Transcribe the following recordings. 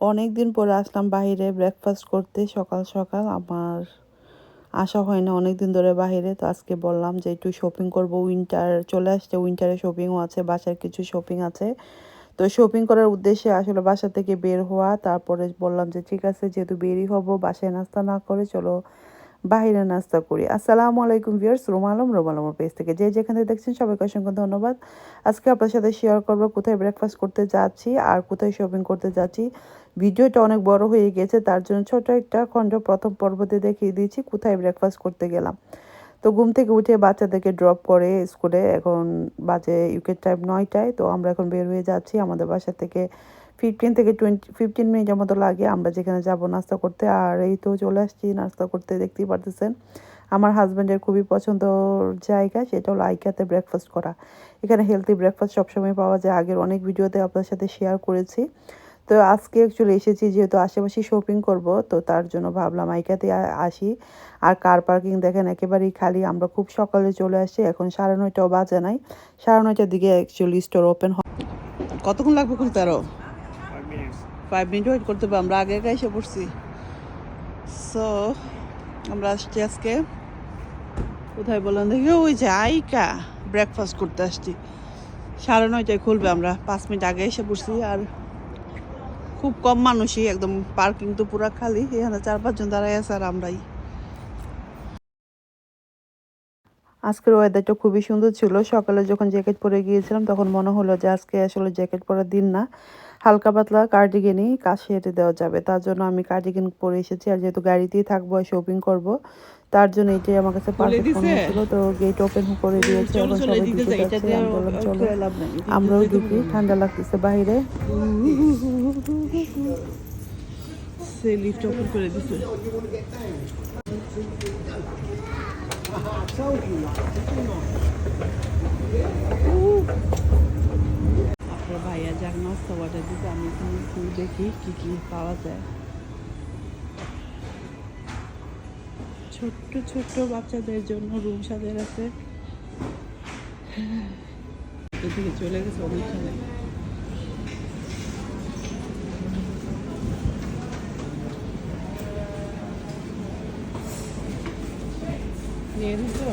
অনেক দিন পরে আসলাম বাইরে ব্রেকফাস্ট করতে, সকাল সকাল। আমার আসা হয় না অনেক দিন ধরে বাইরে তো আজকে বললাম যে একটু শপিং করব। উইন্টার চলে আসছে উইন্টারে শপিংও আছে, বাসার কিছু শপিং আছে। তো শপিং করার উদ্দেশ্যে আসলে বাসা থেকে বের হওয়া, তারপরে বললাম যে ঠিক আছে, যেহেতু বেরই হব, বাসায় নাস্তা না করে চলো বাইরে নাস্তা করি। আসসালামু আলাইকুম ভিউয়ার্স, রোম আলম পেজ থেকে। যে যেখান দেখছেন, সবাইকে অসংখ্য ধন্যবাদ। আজকে আপনার সাথে শেয়ার করব কোথায় ব্রেকফাস্ট করতে যাচ্ছি আর কোথায় শপিং করতে যাচ্ছি। ভিডিওটা অনেক বড় হয়ে গেছে, তার জন্য ছোট একটা খণ্ড প্রথম পর্বতে দেখিয়ে দিয়েছি, কোথায় ব্রেকফাস্ট করতে গেলাম। তো ঘুম থেকে উঠে বাচ্চাদেরকে ড্রপ করে স্কুলে এখন বাজে ইউকে টাইম নয়টায়, তো আমরা এখন বের হয়ে যাচ্ছি আমাদের বাসা থেকে। ফিফটিন থেকে টোয়েন্টি ফিফটিন মিনিটের মতো লাগে। আমরা যেখানে যাব, নাস্তা করতে। আর এই তো চলে আসছি নাস্তা করতে, দেখতেই পারতেছেন। আমার হাজব্যান্ডের খুবই পছন্দর জায়গা, সেটা হলো আইকাতে ব্রেকফাস্ট করা। এখানে হেলদি ব্রেকফাস্ট সবসময় পাওয়া যায়। আগের অনেক ভিডিওতে আপনার সাথে শেয়ার করেছি। তো আজকে অ্যাকচুয়ালি এসেছি যেহেতু আশেপাশে শপিং করব, তো তার জন্য ভাবলাম আইকাতে আসি। আর কার পার্কিং দেখেন, একেবারেই খালি। আমরা খুব সকালে চলে আসছি, এখন সাড়ে নয়টাও বাজে নাই। সাড়ে নয়টার দিকে অ্যাকচুয়ালি স্টোর ওপেন হয় কতক্ষণ লাগবে খুলতে আরও Five minutes. Five minute wait করতে হবে, আমরা আগে এসে পড়ছি। সো আমরা আসছি আজকে, কোথায় বললাম দেখি, ওই যে আইকা ব্রেকফাস্ট করতে আসছি। সাড়ে নয়টায় খুলবে আমরা, পাঁচ মিনিট আগে এসে পড়ছি, আর খুব কম মানুষই, একদম পার্কিং তো পুরা খালি, এখানে চার পাঁচজন দাঁড়াই আছে আর আমরাই। আজকের ওয়েদারটা খুবই সুন্দর ছিল, সকালে যখন জ্যাকেট পরে গিয়েছিলাম, তখন মনে হলো যে আজকে আসলে জ্যাকেট পরার দিন না। হালকা পাতলা কার্ডিগেনই কাজ সেরে দেওয়া যাবে। তার জন্য আমি কার্ডিগেন পরে এসেছি আর যেহেতু গাড়িতেই থাকব আর শপিং করব তার জন্য এটাই আমার কাছে পারফেক্ট মনে হচ্ছিল তো গেট ওপেন করে দিয়েছে এখন সবাই ঢুকে যাচ্ছে আমি বললাম চলো। আমরাও ঢুকি ঠান্ডা লাগতেছে বাইরে। সে লিফট ওপেন করে দিছে। আপনার ভাইয়া যাক নাস্তা অর্ডার দিতে আমি একটু দেখি কি কি পাওয়া যায়। ছোট্ট ছোট্ট বাচ্চাদের জন্য রুম সাজার আছে এদিকে চলে গেছে অনুষ্ঠানে নিয়ে নিছো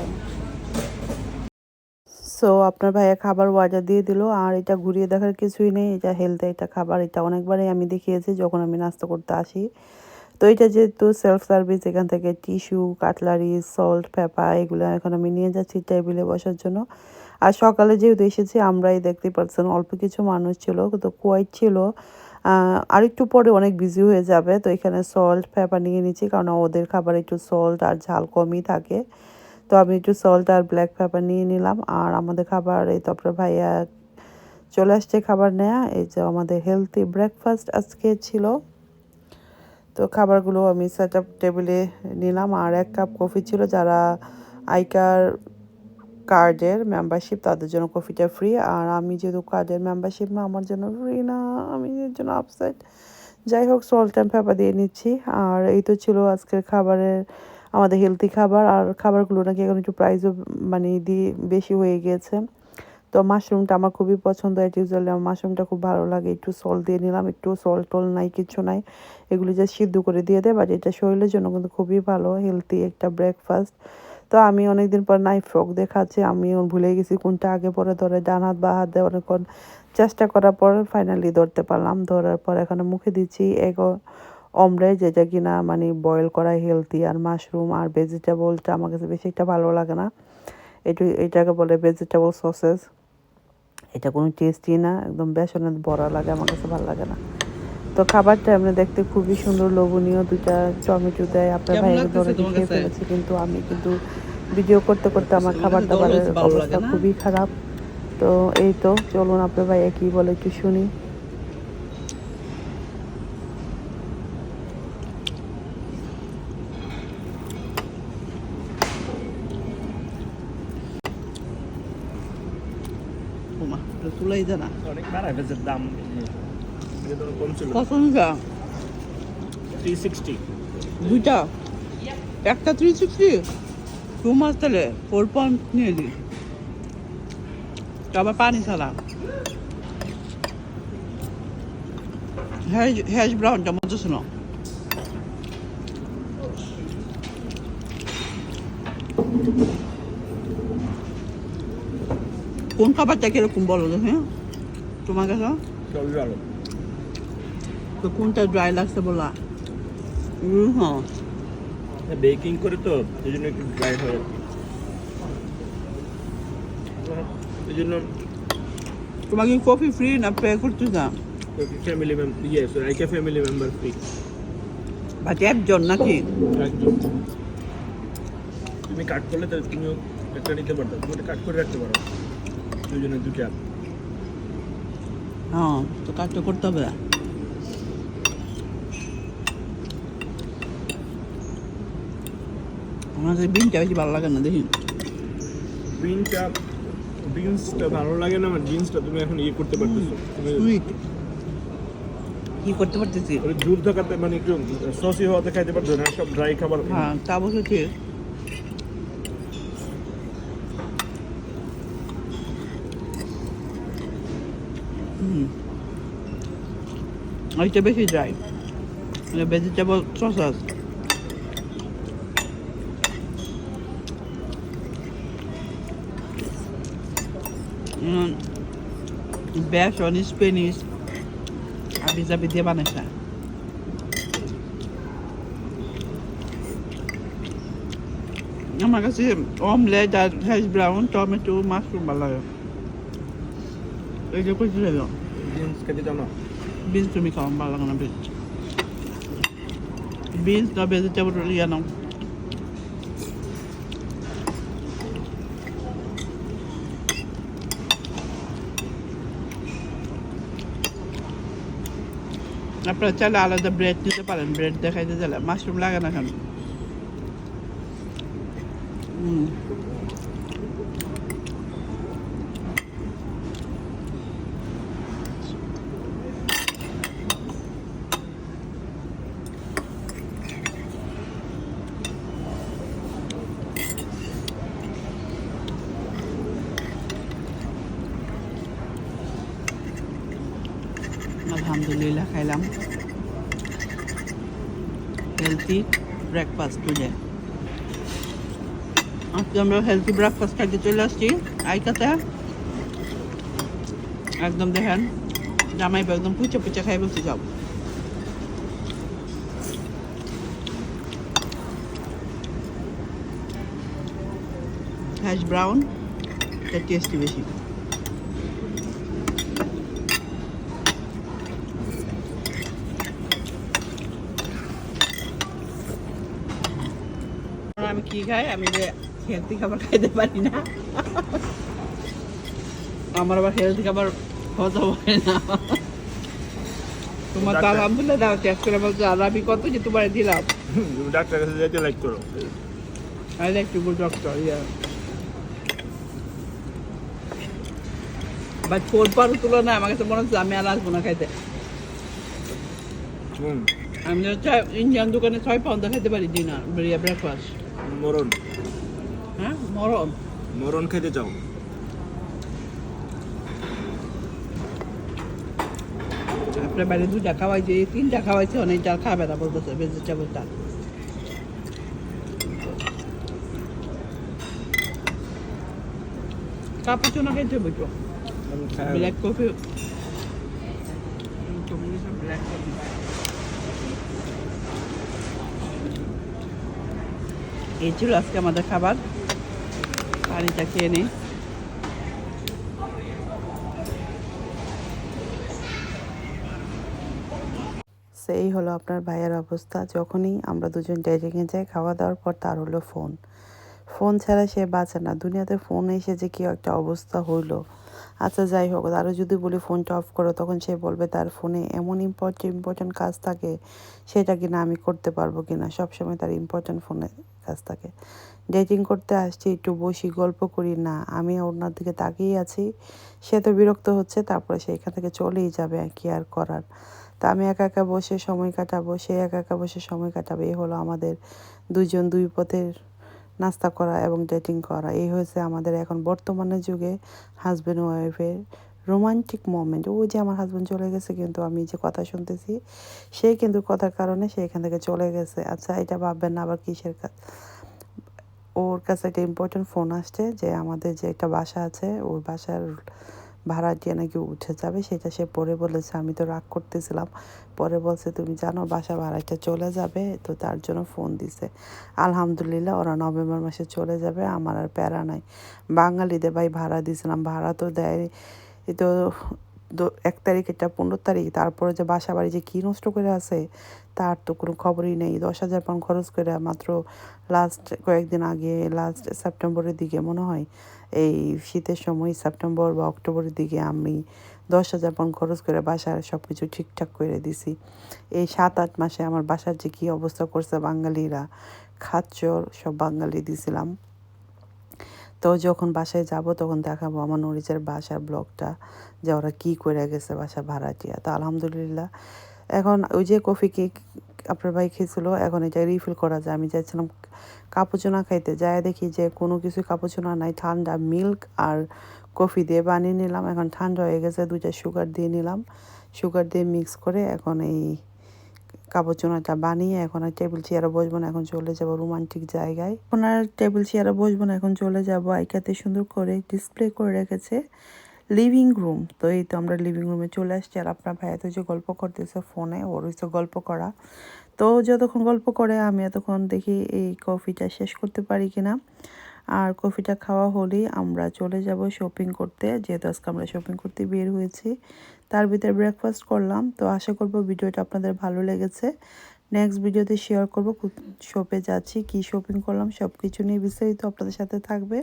সো আপনার ভাইয়া খাবার অর্ডার দিয়ে দিল, আর এটা ঘুরিয়ে দেখার কিছুই নেই। এটা হেলথে এটা খাবার, এটা অনেকবারই আমি দেখিয়েছি যখন আমি নাস্তা করতে আসি। তো এটা যেহেতু সেলফ সার্ভিস এখান থেকে টিস্যু কাটলারি সল্ট পেপা এগুলো এখন আমি নিয়ে যাচ্ছি টেবিলে বসার জন্য। আর সকালে যেহেতু এসেছি, আমরাই দেখতে পাচ্ছেন অল্প কিছু মানুষ ছিল, তো কোয়াইট ছিল। আর একটু পরে অনেক বিজি হয়ে যাবে, তো এখানে সল্ট পেপার নিয়ে নিচ্ছি, কারণ ওদের খাবার একটু সল্ট আর ঝাল কমই থাকে। তো আমি একটু সল্ট আর ব্ল্যাক পেপার নিয়ে নিলাম। আর আমাদের খাবার, এই তো আপনার ভাইয়া চলে আসছে খাবার নেয়া। এই যে আমাদের হেলদি ব্রেকফাস্ট আজকে ছিল। তো খাবারগুলো আমি সেট আপ টেবিলে নিলাম। আর এক কাপ কফি ছিল যারা আইকার কার্ডের মেম্বারশিপ তাদের জন্য কফিটা ফ্রি আর আমি যেহেতু কার্ডের মেম্বারশিপ না, আমার জন্য ফ্রি না, আমি এর জন্য আপসেট যাই হোক সল্ট অ্যান্ড পেপার দিয়ে নিচ্ছি। আর এই তো ছিল আজকের খাবারের আমাদের হেলদি খাবার, আর খাবারগুলো নাকি এখন একটু প্রাইসও মানে দিয়ে বেশি হয়ে গিয়েছে তো মাশরুমটা আমার খুবই পছন্দ এট ইউজুয়ালি আমার মাশরুমটা খুব ভালো লাগে। একটু সল্ট দিয়ে নিলাম, একটু সল্ট টল নাই, কিছু নাই। এগুলো যা সিদ্ধ করে দিয়ে দেয় বাট এটা শরীরের জন্য কিন্তু খুবই ভালো হেলদি একটা ব্রেকফাস্ট তো আমি অনেকদিন পর নাই ফ্রক দেখাচ্ছি, আমি ভুলে গেছি কোনটা আগে পরে ধরে ডান হাত বা হাত দিয়ে অনেকক্ষণ চেষ্টা করার পর ফাইনালি ধরতে পারলাম। ধরার পর এখানে মুখে দিচ্ছি, এগ অমলেট যেটা কিনা মানে বয়েল করা হেলদি আর মাশরুম আর ভেজিটেবলটা আমার কাছে বেশি একটা ভালো লাগে না। এটু এটাকে বলে ভেজিটেবল সসেস এটা কোনো টেস্টি না একদম বেসনের বড়া লাগে আমার কাছে ভালো লাগে না। তো খাবারটা আমরা দেখতে খুবই সুন্দর লোভনীয় দুইটা টমেটো দেয় আপনার কেমন ভাই লাগতেছে ধরে খেয়ে? ফেলেছে কিন্তু আমি কিন্তু ভিডিও করতে করতে আমার খাবার দাবারের অবস্থা খুবই খারাপ। তো এই তো চলুন আপনার ভাইয়া কি বলে একটু শুনি। ওমা এটা তুলাই দে না। অনেক বাড়ায় দাম আগে কম ছিল। কত নিকা থ্রি সিক্সটি দুইটা? একটা থ্রি সিক্সটি টু মাস তাহলে ফোর পয়েন্ট নিয়ে দি আবার পানি ছাড়া। হ্যাশ হ্যাশ ব্রাউনটা মতো শোনো কোন খাবারটা কীরকম বলো তো হ্যাঁ? তোমার কাছে তো কোনটা ড্রাই লাগছে বলা? হ্যাঁ বেকিং করে তো এই জন্য একটু ড্রাই হয় এই জন্য তোমাকে কফি ফ্রি না পে করতে দাম ফ্যামিলি মেম্বার ইয়ে রাইকা ফ্যামিলি মেম্বার ফ্রি বা একজন নাকি? একদম তুমি কাট করলে তো তুমিও একটা নিতে পারতো তুমি কাট করে রাখতে পারো। দুজনে দুটা হ্যাঁ তো কাজটা করতে হবে। আমার কাছে বিনটা বেশি ভালো লাগে না দেখি। বিনটা বিনসটা ভালো লাগে না আমার জিন্সটা তুমি এখন ইয়ে করতে পারতেছো। তুমি সুইট কি করতে পারতেছি? ঝুল থাকাতে মানে একটু সসি হওয়াতে খাইতে পারছ না সব ড্রাই খাবার। হ্যাঁ তা অবশ্য ঠিক হুম ওইটা বেশি ড্রাই ভেজিটেবল সসাস বেসন স্পেনিশ আবি জাবি দিয়ে বানাইছে আমার কাছে অমলেট আর হ্যাশ ব্রাউন টমেটো মাশরুম ভালো লাগে এইটা করতে লাগে জিন্স খেতে চাও না বিনস তুমি খাও ভালো লাগে না বিনস। বিনস না ভেজিটেবল ইয়ে নাও। আপনারা চাইলে আলাদা ব্রেড নিতে পারেন ব্রেড দেখাইতে চাইলে মাশরুম লাগে না কেন? হুম। আলহামদুলিল্লাহ, খাইলাম। হেলথি ব্রেকফাস্ট টুডে আজকে আমরা হেলথি ব্রেকফাস্ট খাইতে চলে আসছি। আইকাতে একদম দেখেন জামাই একদম পুচে পুচে খাই বলছি, যাও। হ্যাশ ব্রাউন টেস্টি বেশি আমি কি খাই আমি যে হেলদি খাবার খাইতে পারি না। আমার আবার হেলদি খাবার হজম হয় না। তোমার তো আলহামদুলিল্লাহ দাও করে বলছো আর আমি কত যে তোমার দিলাম? তুমি ডাক্তার কাছে যেতে লাইক করো। I like to go doctor, yeah. But for পার আমার কাছে মনে হচ্ছে আমি আর আসব না খাইতে। আমি যেন ইন্ডিয়ান দোকানে ছয় পাউন্ড খাইতে পারি ডিনার ব্রেকফাস্ট মরণ। হ্যাঁ? মরম মরণ খেতে চাও? আপনার বাইরে দুটা খাওয়াইছে এই তিনটা খাওয়াইছে অনেকটা খাবে না বলতেছে ভেজিটেবলটা কাপুচুনো খাইতে হবে তো আমি খাই ব্ল্যাক কফি ব্ল্যাক কফি এই ছিল আজকে আমাদের খাবার। পানিটা খেয়ে নিই সেই হলো আপনার ভাইয়ের অবস্থা। যখনই আমরা দুজন ডেটিংয়ে যাই, খাওয়া দাওয়ার পর তার হলো ফোন। ফোন ছাড়া সে বাঁচে না। দুনিয়াতে ফোন এসে যে কি একটা অবস্থা হইল। আচ্ছা যাই হোক তারও যদি বলি ফোনটা অফ করো, তখন সে বলবে তার ফোনে এমন ইম্পর্টেন্ট ইম্পর্টেন্ট কাজ থাকে, সেটা কিনা আমি করতে পারব কিনা। সবসময় তার ইম্পর্টেন্ট ফোনে থাকে। ডেটিং করতে আসছি, একটু বসি, গল্প করি, না, আমি ওনার দিকে তাকিয়ে আছি। সে তো বিরক্ত হচ্ছে, তারপরে সে এখান থেকে চলেই যাবে, কি আর করার। তা আমি একা একা বসে সময় কাটাবো, সে একা একা বসে সময় কাটাবে এই হলো আমাদের দুইজন দুই পথের নাস্তা করা এবং ডেটিং করা। এই হয়েছে আমাদের এখন বর্তমানে যুগে হাজব্যান্ড ওয়াইফের রোমান্টিক মোমেন্ট ওই যে আমার হাজব্যান্ড চলে গেছে কিন্তু আমি যে কথা শুনতেছি, সে কিন্তু কথার কারণে সে এখান থেকে চলে গেছে। আচ্ছা এটা ভাববেন না আবার কিসের কাজ? ওর কাছে একটা ইম্পর্টেন্ট ফোন আসছে যে আমাদের যে একটা বাসা আছে, ওই বাসার ভাড়া দিয়ে নাকি উঠে যাবে, সেটা সে পরে বলেছে। আমি তো রাগ করতেছিলাম। পরে বলছে, তুমি জানো বাসা ভাড়াটা চলে যাবে? তো তার জন্য ফোন দিছে। আলহামদুলিল্লাহ, ওরা নভেম্বর মাসে চলে যাবে। আমার আর প্যারা নাই। বাঙালিদের ভাই ভাড়া দিয়েছিলাম। ভাড়া তো দেয় তো এক তারিখ এটা পনেরো তারিখ, তারপরে যে বাসা বাড়ি যে কী নষ্ট করে আছে, তার তো কোনো খবরই নেই। দশ হাজার পাউন্ড খরচ করে মাত্র লাস্ট কয়েকদিন আগে লাস্ট সেপ্টেম্বরের দিকে মনে হয়, এই শীতের সময় সেপ্টেম্বর বা অক্টোবরের দিকে আমি দশ হাজার পাউন্ড খরচ করে বাসার সব কিছু ঠিকঠাক করে দিছি। এই সাত, আট মাসে আমার বাসার যে কী অবস্থা করছে বাঙালিরা, খাচ্চর, সব বাঙালি দিছিলাম। তো যখন বাসায় যাব তখন দেখাবো আমার নরিচের বাসার ব্লগটা যে ওরা কী করে গেছে বাসা ভাড়াটিয়া। তো আলহামদুলিল্লাহ, এখন ওই যে কফি কেক আপনার ভাই খেয়েছিল, এখন এটা রিফিল করা যায়। আমি চাইছিলাম কাপুচুনা খাইতে। যায় দেখি যে কোনো কিছু কাপুচুনা নাই, ঠান্ডা মিল্ক আর কফি দিয়ে বানিয়ে নিলাম। এখন ঠান্ডা হয়ে গেছে, দুইটা সুগার দিয়ে নিলাম। সুগার দিয়ে মিক্স করে এখন এই কাপড়চোনাটা বানিয়ে এখন আর টেবিল চেয়ারে বসবো না, এখন চলে যাব রোমান্টিক জায়গায়। এখন আর টেবিল চেয়ারে বসবো না, এখন চলে যাব আইকাতে সুন্দর করে ডিসপ্লে করে রেখেছে লিভিং রুম তো এই তো আমরা লিভিং রুমে চলে আসছি আর আপনার ভাইয়া তো যে গল্প করতেছে ফোনে ওর হচ্ছে গল্প করা। তো যতক্ষণ গল্প করে, আমি এতক্ষণ দেখি এই কফিটা শেষ করতে পারি কিনা। আর কফিটা খাওয়া হলেই আমরা চলে যাব শপিং করতে। যেহেতু আজকে আমরা শপিং করতে বের হয়েছি, তার ভিতরে ব্রেকফাস্ট করলাম। তো আশা করব ভিডিওটা আপনাদের ভালো লেগেছে। নেক্সট ভিডিওতে শেয়ার করব শপে যাচ্ছি, কি শপিং করলাম সব কিছু নিয়ে বিস্তারিত আপনাদের সাথে থাকবে।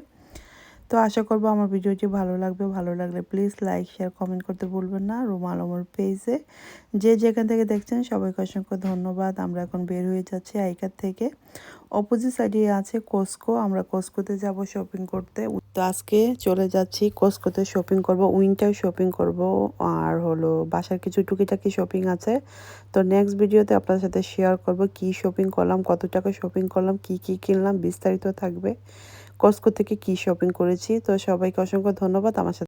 তো আশা করব আমার ভিডিওটি ভালো লাগবে। ভালো লাগলে প্লিজ লাইক শেয়ার কমেন্ট করতে ভুলবেন না। রুমাল আমার পেজে যে যেখান থেকে দেখছেন, সবাইকে অসংখ্য ধন্যবাদ। আমরা এখন বের হয়ে যাচ্ছি আইকার থেকে। অপোজিট সাইডে আছে কোস্কো আমরা কোস্কোতে যাব শপিং করতে। তো আজকে চলে যাচ্ছি কোস্কোতে শপিং করব উইন্টার শপিং করব। আর হলো বাসার কিছু টুকিটাকি শপিং আছে। তো নেক্সট ভিডিওতে আপনার সাথে শেয়ার করব, কি শপিং করলাম, কত টাকা শপিং করলাম, কি কি কিনলাম, বিস্তারিত থাকবে। কস্কো থেকে কি শপিং করেছি তো সবাইকে অসংখ্য ধন্যবাদ। আমার সাথে